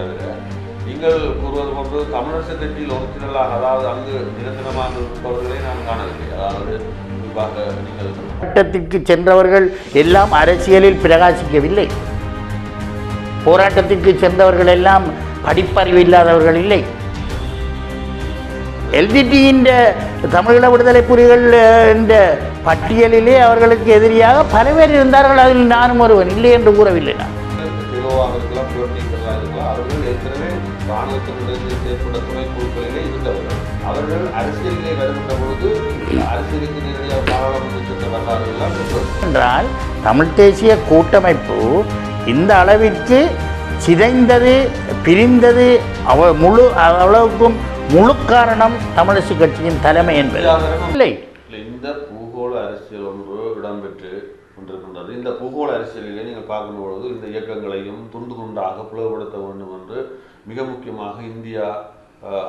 தவிர நீங்கள் கூறுவது போன்று தமிழரசு கட்சியில் ஒரிஜினலாக அதாவது அங்கு நிரந்தரமாக இருப்பவர்களை நான் காணவில்லை. அதாவது குறிப்பாக நீங்கள் போராட்டத்திற்கு சென்றவர்கள் எல்லாம் அரசியலில் பிரகாசிக்கவில்லை. போராட்டத்திற்கு சென்றவர்கள் எல்லாம் படிப்பறிவு இல்லாதவர்கள் இல்லை. எல்டிடியின் தமிழீழ விடுதலை புலிகள் என்ற பட்டியலிலே அவர்களுக்கு எதிரியாக பல பேர் இருந்தார்கள். அதில் நானும் ஒருவன் இல்லை என்று கூறவில்லை நான். இருக்கலாம் அவர்கள் ஏற்கனவே இராணுவத்திலிருந்து செயற்பட்ட துணை குழுக்களிலே இருந்தவர்கள். அவர்கள் அரசியலிலே வருகின்ற பொழுது அரசியலுக்கு நேரடியாக பாராளுமன்ற சென்ற வரலாறு எல்லாம் என்றால் தமிழ் தேசிய கூட்டமைப்பு இந்த அளவிற்கு சிதைந்தது பிரிந்தது அவ முழு அளவுக்கும் முழு காரணம் தமிழரசு கட்சியின் தலைமை என்பது. இல்லை, இந்த பூகோள அரசியல் ஒன்று இடம்பெற்று கொண்டிருக்கின்றது இந்த பூகோள அரசியலிலே நீங்கள் பார்க்கும் பொழுது இந்த இயக்கங்களையும் துண்டு துண்டாக பிளவுபடுத்த வேண்டும் என்று மிக முக்கியமாக இந்தியா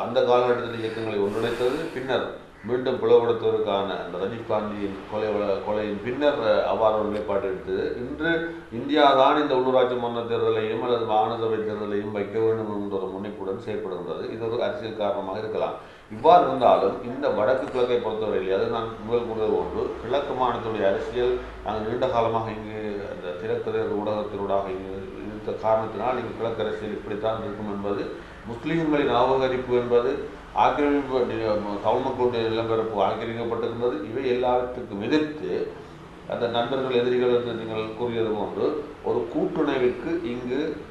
அந்த காலகட்டத்தில் இயக்கங்களை ஒன்றிணைத்தது. பின்னர் மீண்டும் பிளவுபடுத்துவதற்கான அந்த ரஜீவ் காந்தியின் கொலை கொலையின் பின்னர் அவ்வாறு ஒரு நிலைப்பாடு எடுத்தது. இன்று இந்தியா தான் இந்த உள்ளூராட்சி மன்ற தேர்தலையும் அல்லது மாகாண சபை தேர்தலையும் வைக்க வேண்டும் என்ற ஒரு முனைப்புடன் செயல்படுகின்றது இது ஒரு அரசியல் காரணமாக இருக்கலாம். இவ்வாறு இருந்தாலும் இந்த வடக்கு கிழக்கை பொறுத்தவரையில் அது நான் முதல் கூறுவது ஒன்று கிழக்கு மாநிலத்துடைய அரசியல் நாங்கள் நீண்ட காலமாக இங்கு அந்த திரைக்கதை ஊடகத்தினூடாக இங்கு இருந்த காரணத்தினால் இங்கு கிழக்கு அரசியல் இப்படித்தான் இருக்கும் என்பது முஸ்லீம்களின் அவகரிப்பு என்பது ஆக்கிரமிப்பு தமிழ் மக்களுடைய நிலப்பரப்பு ஆக்கிரமிக்கப்பட்டிருந்தது. இவை எல்லாத்துக்கும் எதிர்த்து அந்த நண்பர்கள் எதிரிகள் என்று நீங்கள் கூறியது போன்று ஒரு கூட்டுணைவுக்கு இங்கு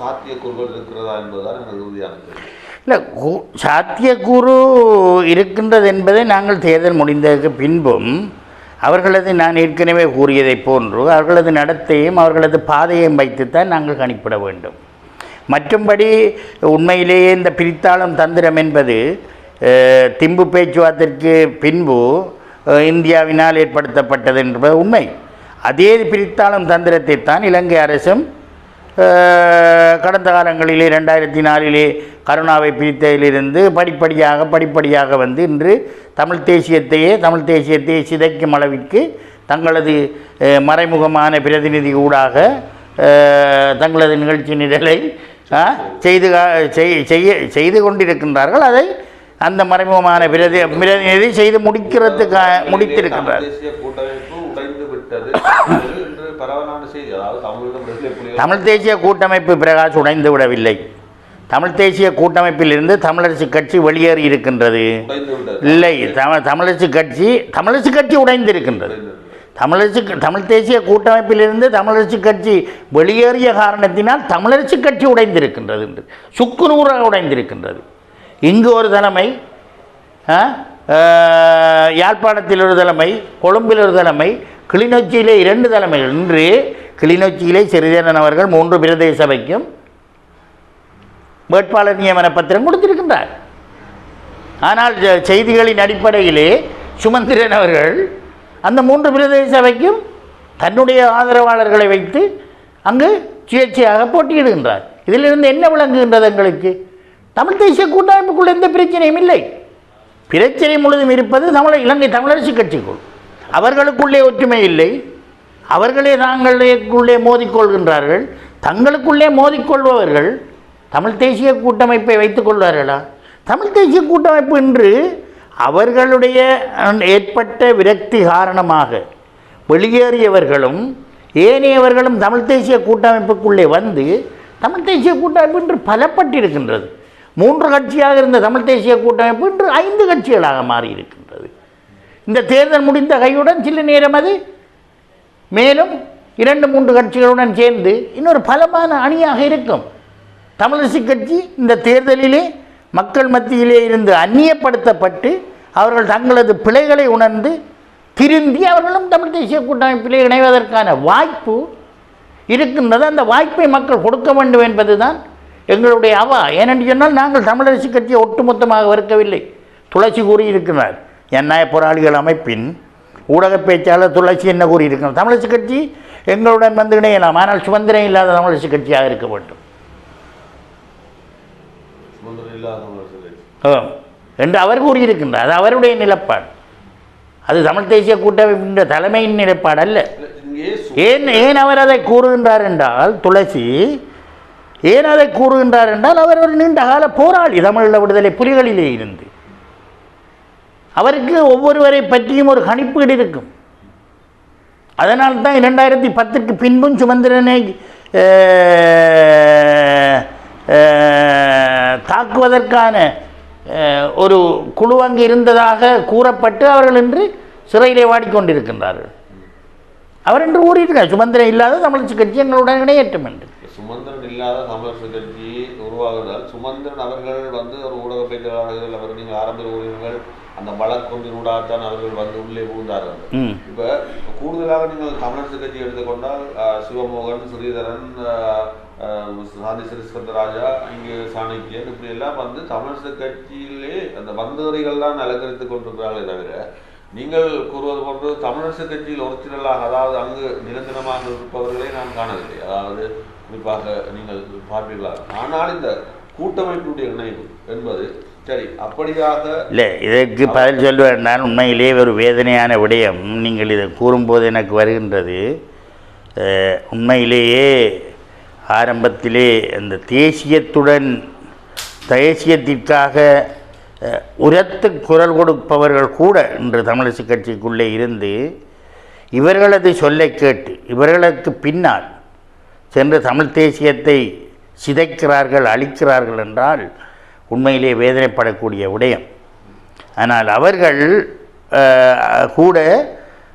சாத்தியக்கூறுகள் இருக்கிறதா என்பதுதான் எனக்கு உறுதியான கேள்வி. இல்லை கூ- சாத்தியக்கூறு இருக்கின்றது என்பதை நாங்கள் தேர்தல் முடிந்ததற்கு பின்பும் அவர்களது நான் ஏற்கனவே கூறியதைப் போன்று அவர்களது நடத்தையும் அவர்களது பாதையையும் வைத்துத்தான் நாங்கள் கணிப்பிட வேண்டும். மற்றும்படி உண்மையிலேயே இந்த பிரித்தாளும் தந்திரம் என்பது திம்பு பேச்சுவார்த்தைக்கு பின்பு இந்தியாவினால் ஏற்படுத்தப்பட்டது என்பது உண்மை. அதே பிரித்தாளும் தந்திரத்தை தான் இலங்கை அரசும் கடந்த காலங்களிலே ரெண்டாயிரத்தி நாலிலே கருணாவை பிரித்ததிலிருந்து படிப்படியாக படிப்படியாக வந்து இன்று தமிழ் தேசியத்தையே தமிழ் தேசியத்தையே சிதைக்கும் அளவிற்கு தங்களது மறைமுகமான பிரதிநிதி ஊடாக தங்களது நிகழ்ச்சி நிரலை செய்து செய்ய செய்து கொண்டிருக்கின்றார்கள். அதை அந்த மறைமுகமான பிரதி பிரதிநிதி செய்து முடிக்கிறதுக்கு முடித்திருக்கின்றார். தமிழ் தேசிய கூட்டமைப்பு பிரகாஷ் உடைந்து விடவில்லை. தமிழ் தேசிய கூட்டமைப்பிலிருந்து தமிழரசு கட்சி வெளியேறி இருக்கின்றது. இல்லை தமிழ் தமிழரசு கட்சி தமிழரசு கட்சி உடைந்திருக்கின்றது. தமிழரசு தமிழ் தேசிய கூட்டமைப்பிலிருந்து தமிழரசு கட்சி வெளியேறிய காரணத்தினால் தமிழரசு கட்சி உடைந்திருக்கின்றது என்று. சுக்கு நூறாக உடைந்திருக்கின்றது. இங்கு ஒரு தலைமை ஆ, யாழ்ப்பாணத்தில் ஒரு தலைமை கொழும்பில் ஒரு தலைமை கிளிநொச்சியிலே இரண்டு தலைமைகள் இன்று கிளிநொச்சியிலே சிறிதேனன் அவர்கள் மூன்று பிரதேச சபைக்கும் வேட்பாளர் நியமன பத்திரம் கொடுத்திருக்கின்றார். ஆனால் செய்திகளின் அடிப்படையிலே சுமந்திரன் அவர்கள் அந்த மூன்று பிரதேச சபைக்கும் தன்னுடைய ஆதரவாளர்களை வைத்து அங்கு சுயேட்சையாக போட்டியிடுகின்றார். இதிலிருந்து என்ன விளங்குகின்றது எங்களுக்கு? தமிழ் தேசிய கூட்டமைப்புக்குள் எந்த பிரச்சனையும் இல்லை. பிரச்சனை முழுதும் இருப்பது தமிழ் இலங்கை தமிழரசு கட்சிக்குள். அவர்களுக்குள்ளே ஒற்றுமை இல்லை. அவர்களே தாங்களுக்குள்ளே மோதிக்கொள்கின்றார்கள். தங்களுக்குள்ளே மோதிக்கொள்பவர்கள் தமிழ் தேசிய கூட்டமைப்பை வைத்துக் கொள்வார்களா? தமிழ் தேசிய கூட்டமைப்பு இன்று அவர்களுடைய ஏற்பட்ட விரக்தி காரணமாக வெளியேறியவர்களும் ஏனையவர்களும் தமிழ் தேசிய கூட்டமைப்புக்குள்ளே வந்து தமிழ் தேசிய கூட்டமைப்பு இன்று பலப்பட்டிருக்கின்றது. மூன்று கட்சியாக இருந்த தமிழ் தேசிய கூட்டமைப்பு இன்று ஐந்து கட்சிகளாக மாறியிருக்கின்றது. இந்த தேர்தல் முடிந்த கையுடன் சில நேரம் அது மேலும் இரண்டு மூன்று கட்சிகளுடன் சேர்ந்து இன்னொரு பலமான அணியாக இருக்கும். தமிழரசு கட்சி இந்த தேர்தலிலே மக்கள் மத்தியிலே இருந்து அந்நியப்படுத்தப்பட்டு அவர்கள் தங்களது பிழைகளை உணர்ந்து திருந்தி அவர்களும் தமிழ் தேசிய கூட்டமைப்பிலே இணைவதற்கான வாய்ப்பு இருக்கின்றது. அந்த வாய்ப்பை மக்கள் கொடுக்க வேண்டும் என்பதுதான் எங்களுடைய அவா. ஏனென்று சொன்னால் நாங்கள் தமிழரசு கட்சியை ஒட்டுமொத்தமாக வெறுக்கவில்லை. துளசி கூறியிருக்கிறார். எண்ணாய போராளிகள் அமைப்பின் ஊடக பேச்சாளர் துளசி என்ன கூறியிருக்கிறார்? தமிழரசு கட்சி எங்களுடன் வந்து இணையலாம். ஆனால் சுதந்திரம் இல்லாத தமிழரசு கட்சியாக இருக்க வேண்டும். சுதந்திரம் என்று அவர் கூறியிருக்கின்றார். அது அவருடைய நிலப்பாடு. அது தமிழ் தேசிய கூட்டமைப்பின் தலைமையின் நிலைப்பாடு அல்ல. ஏன் ஏன் அவர் அதை கூறுகின்றார் என்றால் துளசி ஏன் அதை கூறுகின்றார் என்றால் அவர் ஒரு நீண்ட கால போராளி தமிழீழ விடுதலை புலிகளிலே இருந்து. அவருக்கு ஒவ்வொருவரை பற்றியும் ஒரு கணிப்பீடு இருக்கும். அதனால் தான் இரண்டாயிரத்தி பத்துக்கு பின்பும் சுமந்திரனை தாக்குவதற்கான ஒரு குழு அங்கு இருந்ததாக கூறப்பட்டு அவர்கள் இன்று சிறையிலே வாடிக்கொண்டிருக்கின்றார்கள். அவர் என்று கூறியிருக்கார் சுமந்திரன் இல்லாத தமிழ் கட்சி எங்களுடன் இணையட்டும் என்று. சுமந்திரன் இல்லாத தமிழரசு கட்சி உருவாகுதல். சுமந்திரன் அவர்கள் வந்து ஒரு ஊடக பேச்சாளர்கள் அவர் நீங்கள் ஆரம்ப ஊழியர்கள் அந்த வழக்கொன்றினூடாகத்தான் அவர்கள் வந்து உள்ளே புகுந்தார்கள். இப்ப கூடுதலாக நீங்கள் தமிழரசு கட்சி எடுத்துக்கொண்டால் சிவமோகன் ஸ்ரீதரன் சாந்தி ஸ்ரீஸ்கந்தராஜா இங்கு சாணக்கியன் இப்படி எல்லாம் வந்து தமிழரசு கட்சியிலே அந்த வந்தவரிகள் தான் அலங்கரித்துக் கொண்டிருக்கிறார்களே தவிர நீங்கள் கூறுவது போன்று தமிழரசு கட்சியில் ஒரிஜினலாக அதாவது அங்கு நிரந்தரமாக இருப்பவர்களை நான் காணவில்லை. அதாவது குறிப்பாக நீங்கள் பார்ப்பீர்களாக. ஆனால் இந்த கூட்டமைப்புடைய இணைவு என்பது சரி அப்படியாக இல்லை இதற்கு பதில் சொல்லுவேன் நான் உண்மையிலே ஒரு வேதனையான விடயம். நீங்கள் இதை கூறும்போது எனக்கு வருகின்றது உண்மையிலேயே ஆரம்பத்திலே அந்த தேசியத்துடன் தேசியத்திற்காக உரத்து குரல் கொடுப்பவர்கள் கூட இன்று தமிழிசை கட்சிக்குள்ளே இருந்து இவர்களது சொல்லை கேட்டு இவர்களுக்கு பின்னால் சென்று தமிழ் தேசியத்தை சிதைக்கிறார்கள் அழிக்கிறார்கள் என்றால் உண்மையிலே வேதனைப்படக்கூடிய விடயம் ஆனால் அவர்கள் கூட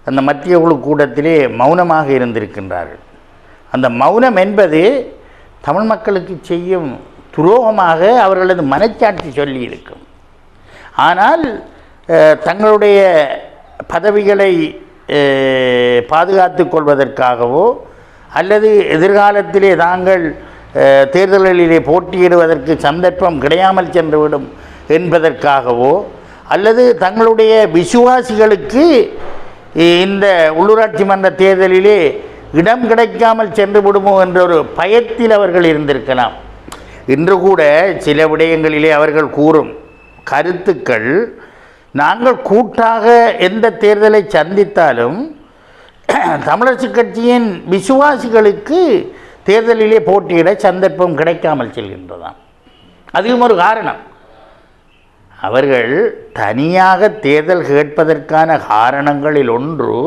அந்த மத்திய குழு கூட்டத்திலே மௌனமாக இருந்திருக்கின்றார்கள். அந்த மௌனம் என்பது தமிழ் மக்களுக்கு செய்யும் துரோகமாக அவர்களது மனச்சாட்சி சொல்லியிருக்கும் ஆனால் தங்களுடைய பதவிகளை பாதுகாத்து கொள்வதற்காகவோ அல்லது எதிர்காலத்திலே தாங்கள் தேர்தல்களிலே போட்டியிடுவதற்கு சந்தர்ப்பம் கிடையாமல் சென்றுவிடும் என்பதற்காகவோ அல்லது தங்களுடைய விசுவாசிகளுக்கு இந்த உள்ளூராட்சி மன்ற தேர்தலிலே இடம் கிடைக்காமல் சென்று விடுமோ என்ற ஒரு பயத்தில் அவர்கள் இருந்திருக்கலாம். இன்று கூட சில விடயங்களிலே அவர்கள் கூறும் கருத்துக்கள். நாங்கள் கூட்டாக எந்த தேர்தலை சந்தித்தாலும் தமிழரசு கட்சியின் விசுவாசிகளுக்கு தேர்தலிலே போட்டியிட சந்தர்ப்பம் கிடைக்காமல் செல்கின்றதாம். அதுவும் ஒரு காரணம். அவர்கள் தனியாக தேர்தல் கேட்பதற்கான காரணங்களில் ஒன்று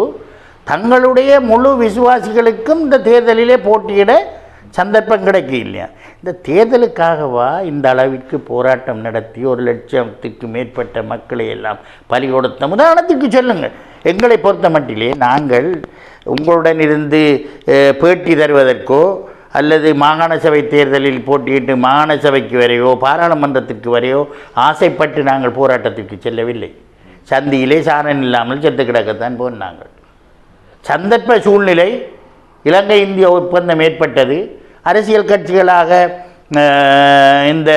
தங்களுடைய முழு விசுவாசிகளுக்கும் இந்த தேர்தலிலே போட்டியிட சந்தர்ப்பம் கிடைக்க இல்லையா இந்த தேர்தலுக்காகவா இந்த அளவிற்கு போராட்டம் நடத்தி ஒரு லட்சத்துக்கு மேற்பட்ட மக்களை எல்லாம் பலி கொடுத்த? உதாரணத்துக்கு சொல்லுங்கள் எங்களை பொறுத்த மட்டிலே நாங்கள் உங்களுடன் இருந்து பேட்டி தருவதற்கோ அல்லது மாகாண சபை தேர்தலில் போட்டியிட்டு மாகாண சபைக்கு வரையோ பாராளுமன்றத்திற்கு வரையோ ஆசைப்பட்டு நாங்கள் போராட்டத்திற்கு செல்லவில்லை. சந்தியிலே சாரன் இல்லாமல் செத்து கிடக்கத்தான் போனாங்கள் சந்தர்ப்ப சூழ்நிலை இலங்கை இந்திய ஒப்பந்தம் ஏற்பட்டது. அரசியல் கட்சிகளாக இந்த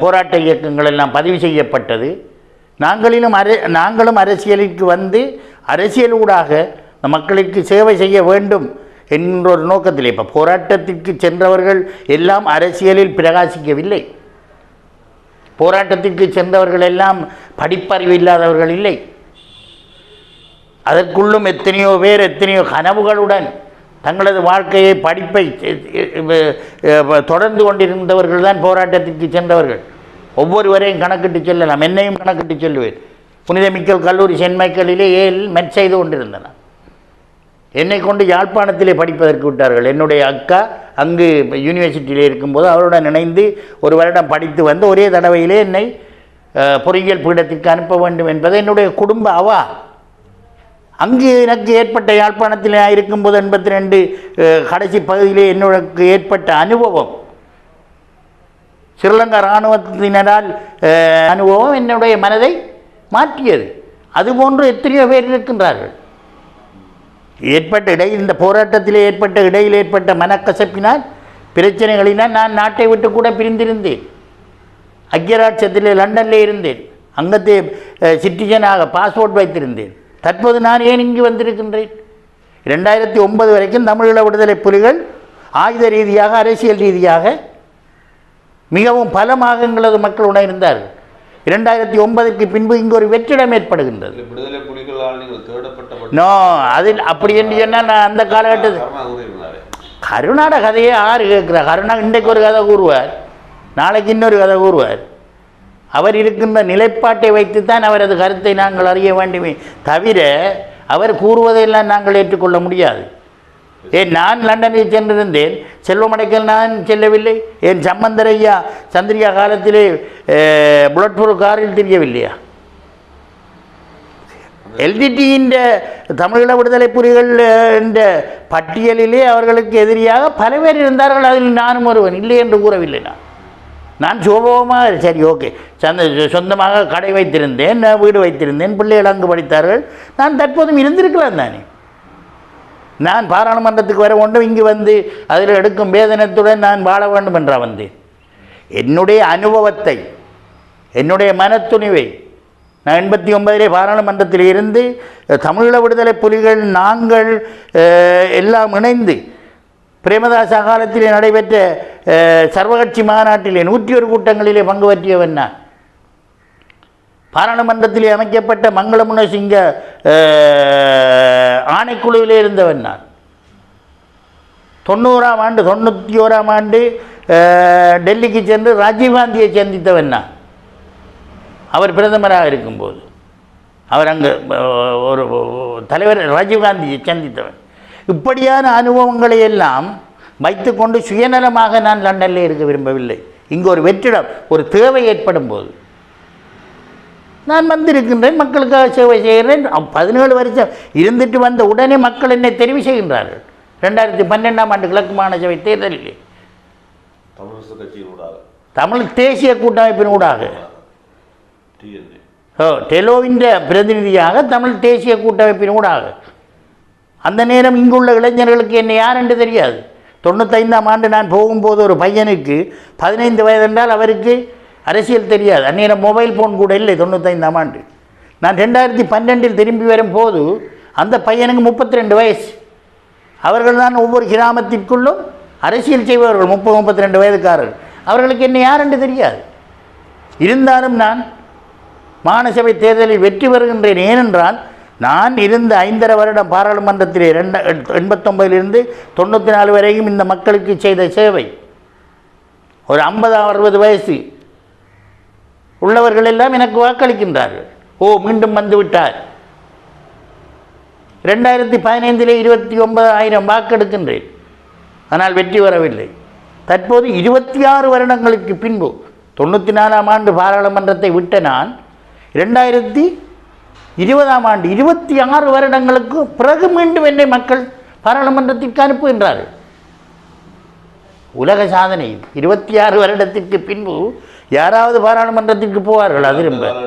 போராட்ட இயக்கங்கள் எல்லாம் பதிவு செய்யப்பட்டது. நாங்களிலும் அர நாங்களும் அரசியலுக்கு வந்து அரசியலூடாக மக்களுக்கு சேவை செய்ய வேண்டும் என்ற ஒரு நோக்கத்தில் இப்போ போராட்டத்திற்கு சென்றவர்கள் எல்லாம் அரசியலில் பிரகாசிக்கவில்லை. போராட்டத்திற்கு சென்றவர்கள் எல்லாம் படிப்பறிவு இல்லாதவர்கள் இல்லை. அதற்குள்ளும் எத்தனையோ பேர் எத்தனையோ கனவுகளுடன் தங்களது வாழ்க்கையை படிப்பை தொடர்ந்து கொண்டிருந்தவர்கள் தான் போராட்டத்திற்கு சென்றவர்கள். ஒவ்வொருவரையும் கணக்கிட்டு செல்லலாம். என்னையும் கணக்கிட்டு சொல்லுவேன் புனிதமிக்கல் கல்லூரி சென்ட் மைக்கேலிலே ஏல் மெட் செய்து கொண்டிருந்தன என்னை கொண்டு யாழ்ப்பாணத்திலே படிப்பதற்கு விட்டார்கள். என்னுடைய அக்கா அங்கு யூனிவர்சிட்டியில் இருக்கும்போது அவருடன் இணைந்து ஒரு வருடம் படித்து வந்து ஒரே தடவையிலே என்னை பொறியியல் பீடத்திற்கு அனுப்ப வேண்டும் என்பது என்னுடைய குடும்ப அவா அங்கு எனக்கு ஏற்பட்ட யாழ்ப்பாணத்தில் நான் இருக்கும்போது எண்பத்தி ரெண்டு கடைசி பகுதியிலே என்னுக்கு ஏற்பட்ட அனுபவம். ஸ்ரீலங்கா இராணுவத்தினரால் அனுபவம் என்னுடைய மனதை மாற்றியது. அதுபோன்று எத்தனையோ பேர் இருக்கின்றார்கள். ஏற்பட்ட இடை இந்த போராட்டத்திலே ஏற்பட்ட இடையில் ஏற்பட்ட மனக்கசப்பினால் பிரச்சனைகளினால் நான் நாட்டை விட்டு கூட பிரிந்திருந்தேன். ஐக்கியராட்சத்திலே லண்டனில் இருந்தேன். அங்கத்தே சிட்டிசனாக பாஸ்போர்ட் வைத்திருந்தேன். தற்போது நான் ஏன் இங்கு வந்திருக்கின்றேன்? ரெண்டாயிரத்தி ஒன்பது வரைக்கும் தமிழீழ விடுதலை புலிகள் ஆயுத ரீதியாக அரசியல் ரீதியாக மிகவும் பலமாக எங்களது மக்களுடன் இருந்தார்கள் இரண்டாயிரத்தி ஒன்பதுக்கு பின்பு இங்கு ஒரு வெற்றிடம் ஏற்படுகின்றது. இல்லை, விடுதலை புலிகளால் நீங்கள் தேடப்பட்ட நோ அதில் அப்படி என்று சொன்னால் நான் அந்த காலகட்டத்தில் கருணாட கதையை யார் கேட்குறா கருணா இன்றைக்கு ஒரு கதை கூறுவார் நாளைக்கு இன்னொரு கதை கூறுவார். அவர் இருக்கின்ற நிலைப்பாட்டை வைத்துத்தான் அவரது கருத்தை நாங்கள் அறிய வேண்டுமே தவிர அவர் கூறுவதையெல்லாம் நாங்கள் ஏற்றுக்கொள்ள முடியாது. ஏன் நான் லண்டனில் சென்றிருந்தேன். செல்வமடைக்கல் நான் செல்லவில்லை. என் சம்பந்தரையா சந்திரிகா காலத்திலே புல்லட் ப்ரூஃப் காரில் தெரியவில்லையா? எல்டிடியின் தமிழீழ விடுதலை புலிகள் என்ற பட்டியலிலே அவர்களுக்கு எதிரியாக பல பேர் இருந்தார்கள். அதில் நானும் ஒருவன். இல்லை என்று கூறவில்லை நான். நான் சுபமாக சரி ஓகே. சந்த சொந்தமாக கடை வைத்திருந்தேன் நான் வீடு வைத்திருந்தேன் பிள்ளைகள் அங்கு படித்தார்கள். நான் தற்போதும் இருந்திருக்கலாம் தானே. நான் பாராளுமன்றத்துக்கு வர வேண்டும் இங்கு வந்து அதில் எடுக்கும் வேதனத்துடன் நான் வாழ வேண்டும் என்றா வந்து என்னுடைய அனுபவத்தை என்னுடைய மனத்துணிவை நான் எண்பத்தி ஒன்பதிலே பாராளுமன்றத்தில் இருந்து தமிழீழ விடுதலை புலிகள் நாங்கள் எல்லாம் இணைந்து பிரேமதாச காலத்திலே நடைபெற்ற சர்வகட்சி மாநாட்டிலே நூற்றி ஒரு கூட்டங்களிலே பங்கு பற்றியவன் நான் பாராளுமன்றத்திலே அமைக்கப்பட்ட மங்களமுன சிங்க ஆணைக்குழுவிலே இருந்தவன் நான். தொண்ணூறாம் ஆண்டு தொண்ணூற்றி ஓராம் ஆண்டு டெல்லிக்கு சென்று ராஜீவ்காந்தியை சந்தித்தவன் நான். அவர் பிரதமராக இருக்கும்போது. அவர் அங்கே ஒரு தலைவர் ராஜீவ்காந்தியை சந்தித்தவன். இப்படியான அனுபவங்களை எல்லாம் வைத்துக்கொண்டு சுயநலமாக நான் லண்டனில் இருக்க விரும்பவில்லை. இங்கு ஒரு வெற்றிடம் ஒரு தேவை ஏற்படும் போது நான் வந்திருக்கின்றேன் மக்களுக்காக சேவை செய்கிறேன். பதினேழு வருஷம் இருந்துட்டு வந்த உடனே மக்கள் என்னை தெரிவு செய்கின்றார்கள். ரெண்டாயிரத்தி பன்னெண்டாம் ஆண்டு கிழக்கு சபை தேர்தலிலே. தமிழ் தேசிய கூட்டமைப்பின் ஊடாக. ஓ டெலோவின் பிரதிநிதியாக தமிழ் தேசிய கூட்டமைப்பின் ஊடாக. அந்த நேரம் இங்குள்ள இளைஞர்களுக்கு என்னை யார் என்று தெரியாது. தொண்ணூத்தைந்தாம் ஆண்டு நான் போகும்போது ஒரு பையனுக்கு பதினைந்து வயது என்றால் அவருக்கு அரசியல் தெரியாது. அந்நேரம் மொபைல் ஃபோன் கூட இல்லை தொண்ணூத்தைந்தாம் ஆண்டு. நான் ரெண்டாயிரத்தி பன்னெண்டில் திரும்பி வரும்போது அந்த பையனுக்கு முப்பத்தி ரெண்டு வயசு. அவர்கள் தான் ஒவ்வொரு கிராமத்திற்குள்ளும் அரசியல் செய்பவர்கள் முப்பது முப்பத்தி ரெண்டு வயதுக்காரர்கள். அவர்களுக்கு என்ன யார் என்று தெரியாது. இருந்தாலும் நான் மாநசபை தேர்தலில் வெற்றி பெறுகின்றேன். ஏனென்றால் நான் இருந்த ஐந்தரை வருடம் பாராளுமன்றத்திலே ரெண்டு எண்பத்தொம்பதிலிருந்து தொண்ணூற்றி நாலு வரையும் இந்த மக்களுக்கு செய்த சேவை. ஒரு ஐம்பது அறுபது வயசு. உள்ளவர்கள் எல்லாம் எனக்கு வாக்களிக்கின்றார்கள். ஓ மீண்டும் வந்து விட்டார் ரெண்டாயிரத்தி பதினைந்திலே இருபத்தி ஒன்பதாயிரம் வாக்கெடுக்கின்றேன். ஆனால் வெற்றி வரவில்லை. தற்போது இருபத்தி ஆறு வருடங்களுக்கு பின்பு தொண்ணூற்றி நாலாம் ஆண்டு பாராளுமன்றத்தை விட்ட நான் ரெண்டாயிரத்தி இருபதாம் ஆண்டு இருபத்தி ஆறு வருடங்களுக்கு பிறகு மீண்டும் என்னை மக்கள் பாராளுமன்றத்திற்கு அனுப்புகின்றார்கள். உலக சாதனை. இருபத்தி ஆறு வருடத்திற்கு பின்பு யாராவது பாராளுமன்றத்திற்கு போவார்கள்? அது ரொம்ப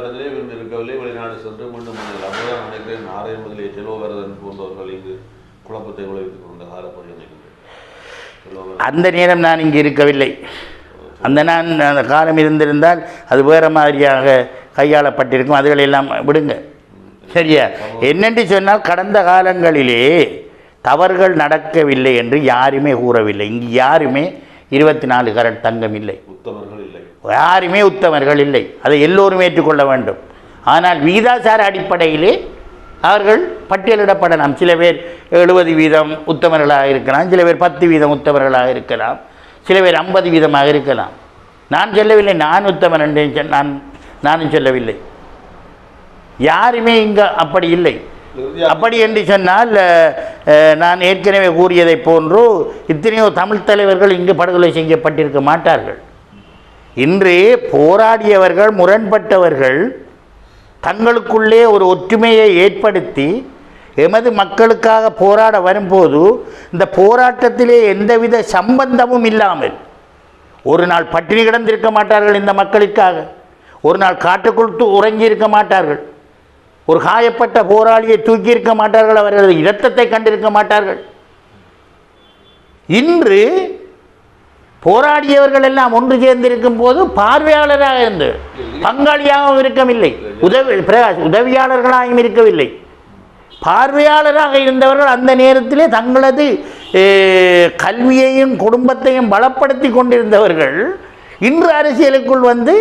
அந்த நேரம் நான் இங்கு இருக்கவில்லை. அந்த நான் அந்த காலம் இருந்திருந்தால் அது வேறு மாதிரியாக கையாளப்பட்டிருக்கும். அதுகளை எல்லாம் விடுங்க. சரியா? என்னென்று சொன்னால் கடந்த காலங்களிலே தவறுகள் நடக்கவில்லை என்று யாருமே கூறவில்லை. இங்கு யாருமே இருபத்தி நாலு கரட் தங்கம் இல்லை. உத்தமர்கள் இல்லை. யாருமே உத்தமர்கள் இல்லை. அதை எல்லோரும் ஏற்றுக்கொள்ள வேண்டும். ஆனால் விகிதாசார அடிப்படையிலே அவர்கள் பட்டியலிடப்படலாம். சில பேர் எழுபது வீதம் உத்தமர்களாக இருக்கலாம். சில பேர் பத்து வீதம் உத்தமர்களாக இருக்கலாம். சில பேர் ஐம்பது வீதமாக இருக்கலாம். நான் சொல்லவில்லை நான் உத்தமன் என்று நான் நானும் சொல்லவில்லை. யாருமே இங்கே அப்படி இல்லை. அப்படி என்று சொன்னால் நான் ஏற்கனவே கூறியதைப் போன்று இத்தனையோ தமிழ் தலைவர்கள் இங்கு படுகொலை செய்யப்பட்டிருக்க மாட்டார்கள். இன்று போராடியவர்கள் முரண்பட்டவர்கள் தங்களுக்குள்ளே ஒரு ஒற்றுமையை ஏற்படுத்தி எமது மக்களுக்காக போராட வரும்போது இந்த போராட்டத்திலே எந்தவித சம்பந்தமும் இல்லாமல் ஒரு நாள் பட்டினி கிடந்திருக்க மாட்டார்கள் இந்த மக்களுக்காக. ஒரு நாள் காட்டுக்குள் உறங்கி இருக்க மாட்டார்கள். ஒரு காயப்பட்ட போராளியை தூக்கி இருக்க மாட்டார்கள் அவர்களது இரத்தத்தை கண்டிருக்க மாட்டார்கள். இன்று போராடியவர்கள் எல்லாம் ஒன்று சேர்ந்திருக்கும் போது பார்வையாளராக இருந்து பங்காளியாகவும் இருக்கவில்லை உதவி பிரகாஷ் உதவியாளர்களாகவும் இருக்கவில்லை. பார்வையாளராக இருந்தவர்கள் அந்த நேரத்திலே தங்களது கல்வியையும் குடும்பத்தையும் பலப்படுத்தி கொண்டிருந்தவர்கள் இன்று அரசியலுக்குள் வந்து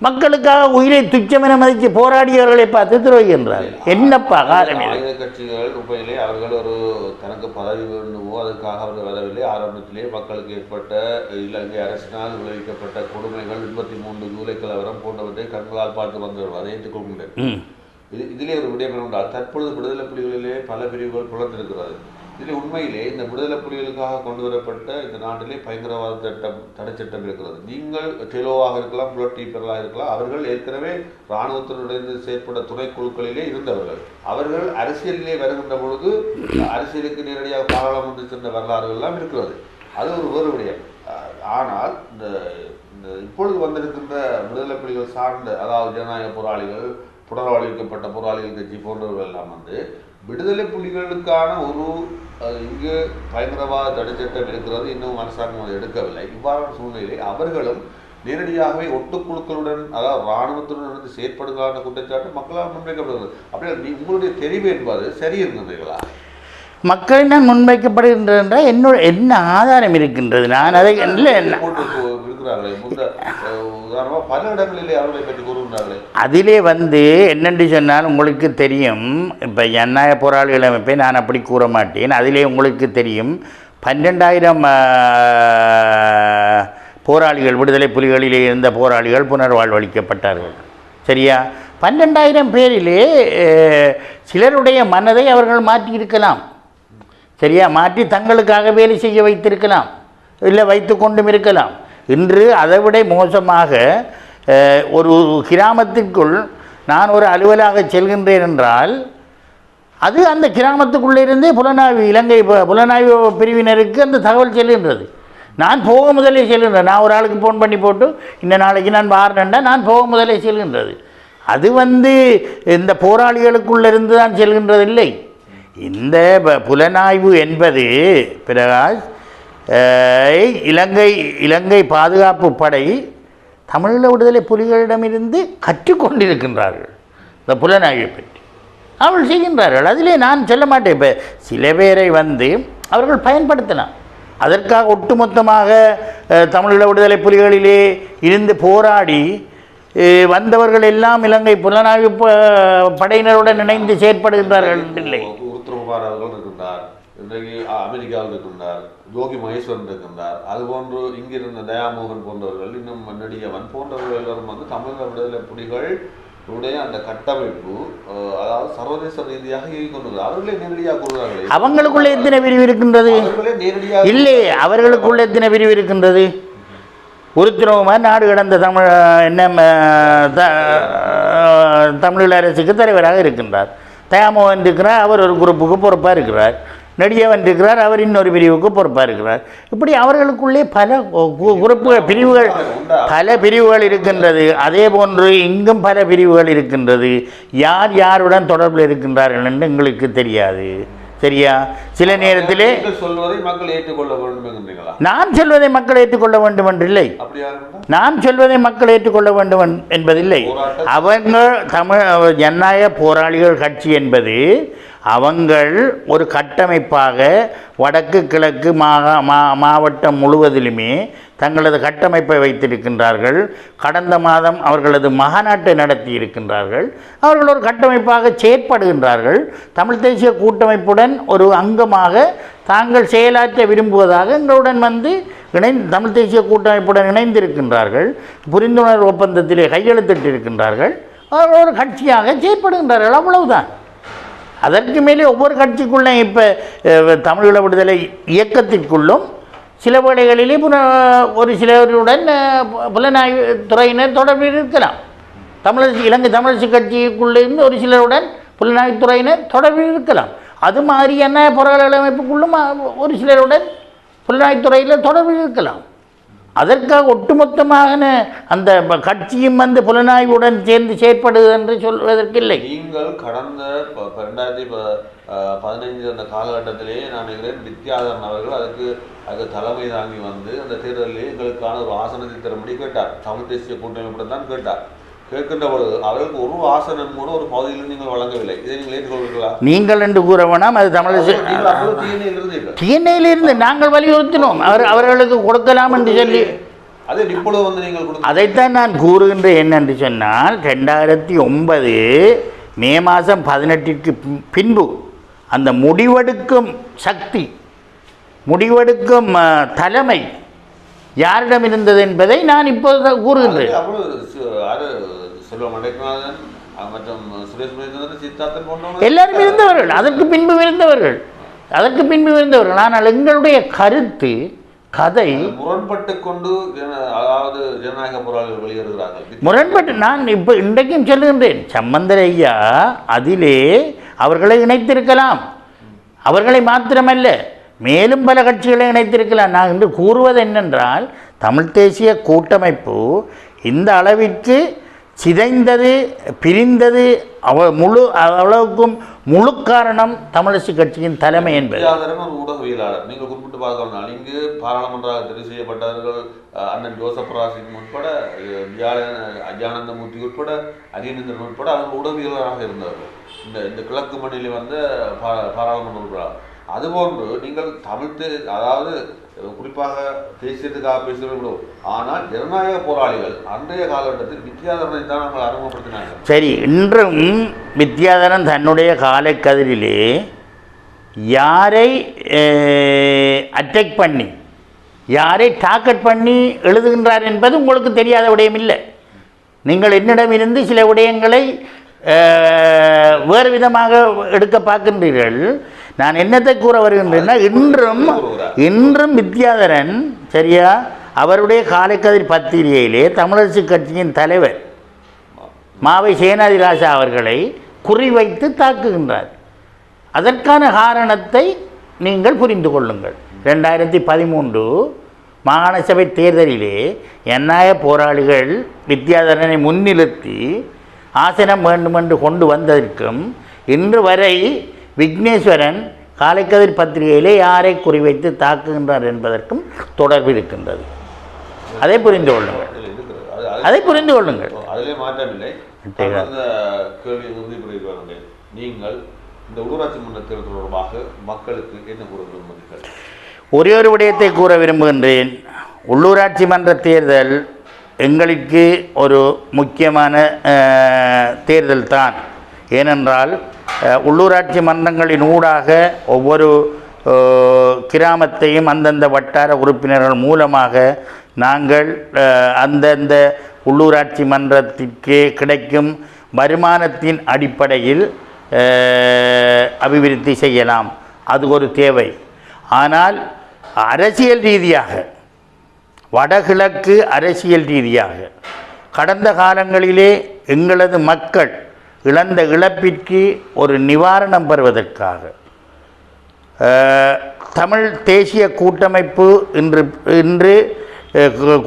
மக்களுக்காக உயிரை துச்சமென மதித்து போராடியவர்களை பார்த்து துரோகின்றார் என்னப்பா காரணம்? ஆயுத கட்சிகள் உண்மையிலே அவர்கள் ஒரு தனக்கு பதவி வேண்டுமோ அதற்காக அவர்கள் வரவில்லை. ஆரம்பத்திலே மக்களுக்கு ஏற்பட்ட இலங்கை அரசினால் விளைவிக்கப்பட்ட கொடுமைகள் முப்பத்தி மூன்று ஜூலை கலவரம் போன்றவற்றை கண்களால் பார்த்து வந்தவர்கள் அதை ஏற்றுக்கொள்கின்றனர் இது இதிலே ஒரு விடயம் என்னவென்றால் தற்பொழுது விடுதலை புலிகளிலே பல பிரிவுகள் புலர்ந்திருக்கிறது இதில் உண்மையிலே இந்த விடுதலை புலிகளுக்காக கொண்டு வரப்பட்ட இந்த நாட்டிலே பயங்கரவாத சட்டம் தடை சட்டம் இருக்கிறது. நீங்கள் டெலோவாக இருக்கலாம் புலட்டீப்பர்களாக இருக்கலாம். அவர்கள் ஏற்கனவே இராணுவத்தினுடைய செயற்பட துணைக்குழுக்களிலே இருந்தவர்கள். அவர்கள் அரசியலிலே வருகின்ற பொழுது அரசியலுக்கு நேரடியாக பாராளுமன்ற சென்ற வரலாறுகள் எல்லாம் இருக்கிறது. அது ஒரு வேறு விடயம். ஆனால் இந்த இந்த இப்பொழுது வந்திருக்கின்ற விடுதலை புலிகள் சார்ந்த அதாவது ஜனநாயக போராளிகள் புனர்வாழ்விக்கப்பட்ட போராளிகள் கட்சி போன்றவர்கள் எல்லாம் வந்து விடுதலை புலிகளுக்கான ஒரு அஹ், இங்கு பயங்கரவாத தடைச்சட்டம் இருக்கிறது. இன்னும் அரசாங்கம் அதை எடுக்கவில்லை. இவ்வாறான சூழ்நிலையில் அவர்களும் நேரடியாகவே ஒட்டுக்குழுக்களுடன் அதாவது இராணுவத்துடன் இருந்து செயற்படுகிறான குற்றச்சாட்டு மக்களால் முன்வைக்கப்படுகிறது. அப்படியே நீ உங்களுடைய தெரிவு என்பது சரி இருந்ததுங்களா மக்களினால் முன்வைக்கப்படுகின்றது என்றால் என்னோட என்ன ஆதாரம் இருக்கின்றது? நான் அதை இல்லை பல இடங்களிலே அவர்களை பற்றி அதிலே வந்து என்னென்று சொன்னால் உங்களுக்கு தெரியும் இப்போ ஜனநாயக போராளிகள் அமைப்பை நான் அப்படி கூற மாட்டேன். அதிலே உங்களுக்கு தெரியும் பன்னெண்டாயிரம் போராளிகள் விடுதலை புலிகளிலே இருந்த போராளிகள் புனர்வாழ்வளிக்கப்பட்டார்கள். சரியா? பன்னெண்டாயிரம் பேரிலே சிலருடைய மனதை அவர்கள் மாற்றி இருக்கலாம். சரியா? மாற்றி தங்களுக்காக வேலை செய்ய வைத்திருக்கலாம். இல்லை வைத்து கொண்டும் இருக்கலாம். இன்று அதைவிட மோசமாக ஒரு கிராமத்திற்குள் நான் ஒரு அலுவலாக செல்கின்றேன் என்றால் அது அந்த கிராமத்துக்குள்ளே இருந்தே புலனாய்வு இலங்கை புலனாய்வு பிரிவினருக்கு அந்த தகவல் செல்கின்றது. நான் போக முதலே செல்கின்றேன் நான் ஒரு ஆளுக்கு ஃபோன் பண்ணி போட்டு இந்த நாளைக்கு நான் வாரேன்டா நான் போக முதலே செல்கின்றது. அது வந்து இந்த போராளிகளுக்குள்ளிருந்து தான் செல்கின்றது இல்லை இந்த ப- புலனாய்வு என்பது பிரகாஷ் இலங்கை இலங்கை பாதுகாப்பு படை தமிழீழ விடுதலை புலிகளிடமிருந்து கற்றுக்கொண்டிருக்கின்றார்கள் இந்த புலனாய்வை பற்றி அவள் செய்கின்றார்கள் அதிலே நான் சொல்ல மாட்டேன் இப்போ சில பேரை வந்து அவர்கள் பயன்படுத்தலாம் அதற்காக ஒட்டுமொத்தமாக தமிழீழ விடுதலை புலிகளிலே இருந்து போராடி வந்தவர்கள் எல்லாம் இலங்கை புலனாய்வு படையினருடன் இணைந்து செயற்படுகின்றார்கள் இல்லை அமெரிக்காவில் இருக்கின்றார் ஜோகி மகேஸ்வரன் இருக்கின்றார். அதுபோன்று இங்கிருந்த தயாமோகன் போன்றவர்கள் இன்னும் நெடியவன் போன்றவர்கள் எல்லாரும் வந்து தமிழக விடுதலை புலிகள் உடைய அந்த கட்டமைப்பு அதாவது சர்வதேச ரீதியாக கொண்டது அவர்களே நேரடியாக கூறுகிறார்களே. அவங்களுக்குள்ள எத்தனை பிரிவு இருக்கின்றது? நேரடியாக இல்லை அவர்களுக்குள்ள எத்தனை பிரிவு இருக்கின்றது? உருத்திரவுமார் நாடு கடந்த தமிழ் என்ன தமிழீழ அரசுக்கு தலைவராக இருக்கின்றார். தயாமோகன் இருக்கிறார் அவர் ஒரு குரூப்புக்கு பொறுப்பாக இருக்கிறார். நெடியவன் இருக்கிறார் அவர் இன்னொரு பிரிவுக்கு பொறுப்பாக இருக்கிறார் இப்படி அவர்களுக்குள்ளே பல கு- குரூப்புகள் பிரிவுகள் பல பிரிவுகள் இருக்கின்றது. அதே போன்று இங்கும் பல பிரிவுகள் இருக்கின்றது. யார் யாருடன் தொடர்பில் இருக்கின்றார்கள் என்று எங்களுக்கு தெரியாது. சரியா? சில நேரத்திலே சொல்வதை மக்கள் ஏற்றுக்கொள்ள வேண்டும் நான் சொல்வதை மக்கள் ஏற்றுக்கொள்ள வேண்டும் என்றில்லை. நான் சொல்வதை மக்கள் ஏற்றுக்கொள்ள வேண்டும் என்- என்பதில்லை. அவங்க தமிழ் ஜனநாயக போராளிகள் கட்சி என்பது அவங்கள் ஒரு கட்டமைப்பாக வடக்கு கிழக்கு மாகா மா மாவட்டம் முழுவதிலுமே தங்களது கட்டமைப்பை வைத்திருக்கின்றார்கள். கடந்த மாதம் அவர்களது மகாநாட்டை நடத்தி இருக்கின்றார்கள் அவர்கள் ஒரு கட்டமைப்பாக செயற்படுகின்றார்கள். தமிழ் தேசிய கூட்டமைப்புடன் ஒரு அங்கமாக தாங்கள் செயலாற்ற விரும்புவதாக எங்களுடன் வந்து இணைந்து தமிழ் தேசிய கூட்டமைப்புடன் இணைந்திருக்கின்றார்கள். புரிந்துணர்வு ஒப்பந்தத்திலே கையெழுத்திட்டிருக்கின்றார்கள். அவர்கள் ஒரு கட்சியாக செயற்படுகின்றார்கள். அவ்வளவுதான். அதற்கு மேலே ஒவ்வொரு கட்சிக்குள்ளே இப்போ தமிழீழ விடுதலை இயக்கத்திற்குள்ளும் சில வேளைகளிலே புன ஒரு சிலருடன் புலனாய்வு துறையினர் தொடர்பில் இருக்கலாம். தமிழரசு இலங்கை தமிழரசு கட்சிக்குள்ளேருந்து ஒரு சிலருடன் புலனாய்வு துறையினர் தொடர்பில் இருக்கலாம். அது மாதிரியான பொருளாதார அமைப்புக்குள்ளும் ஒரு சிலருடன் புலனாய்வு துறையில் தொடர்பில் இருக்கலாம். அதற்காக ஒட்டுமொத்தமாக அந்த கட்சியும் வந்து புலனாய்வுடன் சேர்ந்து செயற்படுது என்று சொல்வதற்கில்லை. நீங்கள் கடந்த ப- ரெண்டாயிரத்தி ப- பதினைஞ்சு அந்த காலகட்டத்திலேயே நான் நினைக்கிறேன் வித்யாதரன் அவர்கள் அதுக்கு அதுக்கு தலைமை தாங்கி வந்து அந்த தேர்தலில் எங்களுக்கான ஒரு ஆசனத்தை தரும்படி கேட்டார். தமிழ் தேசிய கூட்டமைப்புடன் தான் கேட்டார். கேட்கின்ற பொழுது அவர்களுக்கு ஒரு ஆசனம் கூட ஒரு பகுதியில் நீங்கள் வழங்கவில்லை. இதை நீங்கள் ஏற்றுக்கொள்வீர்களா? நீங்கள் என்று கூற வேணாம் அது இருந்தீர்கள். டிஎன்ஏலிருந்து நாங்கள் வலியுறுத்தினோம். அவர் அவர்களுக்கு கொடுக்கலாம் என்று சொல்லி. அதே இப்பொழுது வந்து நீங்கள் கொடுத்த அதைத்தான் நான் கூறுகின்றேன் என்னென்று சொன்னால் ரெண்டாயிரத்தி ஒன்பது மே மாதம் பதினெட்டிற்கு பின்- பின்பு அந்த முடிவெடுக்கும் சக்தி முடிவெடுக்கும் தலைமை யாரிடம் இருந்தது என்பதை நான் இப்போது கூறுகின்றேன். செல்வம் மற்றும் சுரேஷ் சித்தார்த்தன் போன்றவங்க எல்லாரும் இருந்தவர்கள் அதற்கு பின்பு இருந்தவர்கள் அதற்கு பின்பு இருந்தவர்கள் ஆனால் எங்களுடைய கருத்து கதை முரண்பட்டு கொண்டு அதாவது ஜனநாயக போராளிகள் வெளியேறுகிறார்கள். முரண்பட்டு நான் இப்போ இன்றைக்கும் சொல்லுகின்றேன். சம்பந்தர் ஐயா அதிலே அவர்களை இணைத்திருக்கலாம். அவர்களை மாத்திரமல்ல. மேலும் பல கட்சிகளை இணைத்திருக்கலாம். நான் இன்று கூறுவது என்னென்றால் தமிழ் தேசிய கூட்டமைப்பு இந்த அளவிற்கு சிதைந்தது பிரிந்தது அவ முழு அவ்வளவுக்கும் முழு காரணம் தமிழரசு கட்சியின் தலைமை என்பது. ஒரு ஊடகவியலாளர். நீங்கள் குறிப்பிட்டு பார்க்கலாம் இங்கு பாராளுமன்ற தெரிவு செய்யப்பட்டவர்கள் அண்ணன் ஜோசப் ராசிங் உட்பட அஜானந்தமூர்த்தி உட்பட அரியநேந்திரன் உட்பட அவர்கள் ஊடகவியலாளராக இருந்தவர்கள். இந்த இந்த கிழக்கு மண்ணில் வந்த பா- பாராளுமன்ற உறுப்பினர் அதுபோன்று நீங்கள் தமிழ் தே- அதாவது குறிப்பாக தேசியத்துக்காக பேசுகிறோம் ஆனால் ஜனநாயக போராளிகள் அன்றைய காலகட்டத்தில் வித்யாதரனை தான் நாங்கள் அறிமுகப்படுத்தினாங்க சரி இன்றும் வித்யாதரன் தன்னுடைய காலக்கதிரிலே யாரை அட்டாக் பண்ணி யாரை டாக்கெட் பண்ணி எழுதுகின்றார் என்பது உங்களுக்கு தெரியாத விடயம் இல்லை. நீங்கள் என்னிடம் இருந்து சில விடயங்களை வேறு விதமாக எடுக்க பார்க்கின்றீர்கள். நான் என்னத்தை கூற வருகின்றேன்னா இன்றும் இன்றும் வித்யாதரன் சரியா? அவருடைய காலைக்கதிர் பத்திரிகையிலே தமிழரசு கட்சியின் தலைவர் மாவை சேனாதிராஜா அவர்களை குறிவைத்து தாக்குகின்றார். அதற்கான காரணத்தை நீங்கள் புரிந்து கொள்ளுங்கள். ரெண்டாயிரத்தி பதிமூன்று மாகாண சபை தேர்தலிலே எண்ணாய போராளிகள் வித்யாதரனை முன்னிறுத்தி ஆசனம் வேண்டுமென்று கொண்டு வந்ததற்கும் இன்று வரை விக்னேஸ்வரன் காலைக்கதிர் பத்திரிகையிலே யாரை குறிவைத்து தாக்குகின்றார் என்பதற்கும் தொடர்பு இருக்கின்றது. அதை புரிந்து கொள்ளுங்கள். அது புரிந்து கொள்ளுங்கள். அதிலே மாற்றமில்லை நீங்கள் இந்த உள்ளூராட்சி மன்ற தேர்தல் தொடர்பாக மக்களுக்கு என்ன கூற விரும்புகிறீர்கள்? ஒரே ஒரு விடயத்தை கூற விரும்புகின்றேன். உள்ளூராட்சி மன்ற தேர்தல் எங்களுக்கு ஒரு முக்கியமான தேர்தல் தான். ஏனென்றால் உள்ளூராட்சி மன்றங்களின் ஊடாக ஒவ்வொரு கிராமத்தையும் அந்தந்த வட்டார உறுப்பினர்கள் மூலமாக நாங்கள் அந்தந்த உள்ளூராட்சி மன்றத்திற்கு கிடைக்கும் வருமானத்தின் அடிப்படையில் அபிவிருத்தி செய்யலாம். அது ஒரு தேவை. ஆனால் அரசியல் ரீதியாக வடகிழக்கு அரசியல் ரீதியாக கடந்த காலங்களிலே எங்களது மக்கள் இழந்த இழப்பிற்கு ஒரு நிவாரணம் பெறுவதற்காக. தமிழ் தேசிய கூட்டமைப்பு இன்று இன்று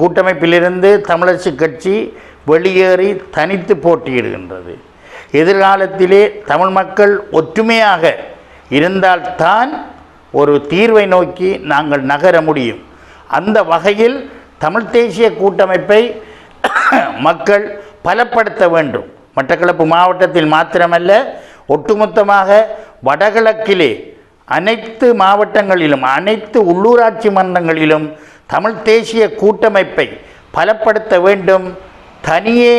கூட்டமைப்பிலிருந்து தமிழரசு கட்சி வெளியேறி தனித்து போட்டியிடுகின்றது. எதிர்காலத்திலே தமிழ் மக்கள் ஒற்றுமையாக இருந்தால்தான் ஒரு தீர்வை நோக்கி நாங்கள் நகர முடியும். அந்த வகையில் தமிழ் தேசிய கூட்டமைப்பை மக்கள் பலப்படுத்த வேண்டும். மட்டக்களப்பு மாவட்டத்தில் மாத்திரமல்ல ஒட்டுமொத்தமாக வடகிழக்கிலே அனைத்து மாவட்டங்களிலும் அனைத்து உள்ளூராட்சி மன்றங்களிலும் தமிழ் தேசிய கூட்டமைப்பை பலப்படுத்த வேண்டும். தனியே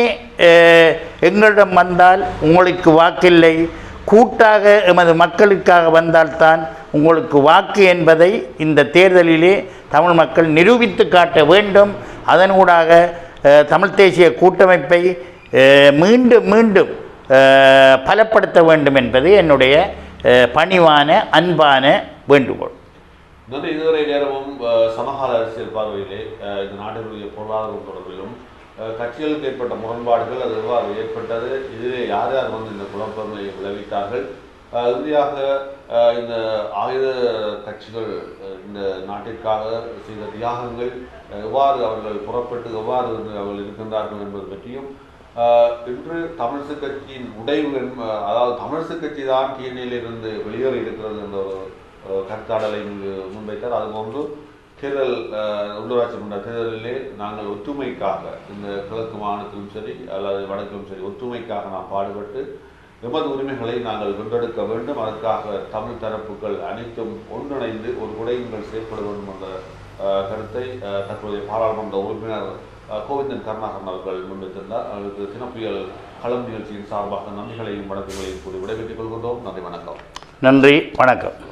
எங்களிடம் வந்தால் உங்களுக்கு வாக்கில்லை. கூட்டாக எமது மக்களுக்காக வந்தால்தான் உங்களுக்கு வாக்கு என்பதை இந்த தேர்தலிலே தமிழ் மக்கள் நிரூபித்து காட்ட வேண்டும். அதனூடாக தமிழ் தேசிய கூட்டமைப்பை மீண்டும் மீண்டும் பலப்படுத்த வேண்டும் என்பது என்னுடைய பணிவான அன்பான வேண்டுகோள். நன்றி. இதுவரை நேரமும் சமகால அரசியல் பார்வையிலே இந்த நாட்டினுடைய பொருளாதாரம் தொடர்பிலும் கட்சிகளுக்கு ஏற்பட்ட முரண்பாடுகள் அது எவ்வாறு ஏற்பட்டது இதிலே யார் யார் வந்து இந்த குழப்பங்களை விளைவித்தார்கள் இறுதியாக இந்த ஆயுத கட்சிகள் இந்த நாட்டிற்காக செய்த தியாகங்கள் எவ்வாறு அவர்கள் புறப்பட்டு எவ்வாறு அவர்கள் இருக்கின்றார்கள் என்பது பற்றியும் இன்று தமிழிசை கட்சியின் உடைவு அதாவது தமிழிசை கட்சி தான் இருந்து வெளியேறி இருக்கிறது என்ற ஒரு கருத்தாடலை இங்கு முன்வைத்தார். அதுபோன்று தேர்தல் உள்ளூராட்சி மன்ற தேர்தலிலே நாங்கள் ஒற்றுமைக்காக இந்த கிழக்கு மாநிலத்திலும் சரி அல்லது வடக்கிலும் சரி ஒற்றுமைக்காக நாம் பாடுபட்டு எமது உரிமைகளை நாங்கள் வென்றெடுக்க வேண்டும். அதற்காக தமிழ் தரப்புகள் அனைத்தும் ஒன்றிணைந்து ஒரு உடையுங்கள் செயற்பட வேண்டும் என்ற கருத்தை தற்போதைய பாராளுமன்ற உறுப்பினர் கோவிந்தன் கருணாகரன் அவர்கள் முன்வைத்திருந்தார். அவர்களுக்கு தினப்புயல் களம் நிகழ்ச்சியின் சார்பாக நன்றிகளையும் வணக்கங்களையும் கூறி விடைபெற்றுக் கொள்கின்றோம். நன்றி வணக்கம். நன்றி வணக்கம்.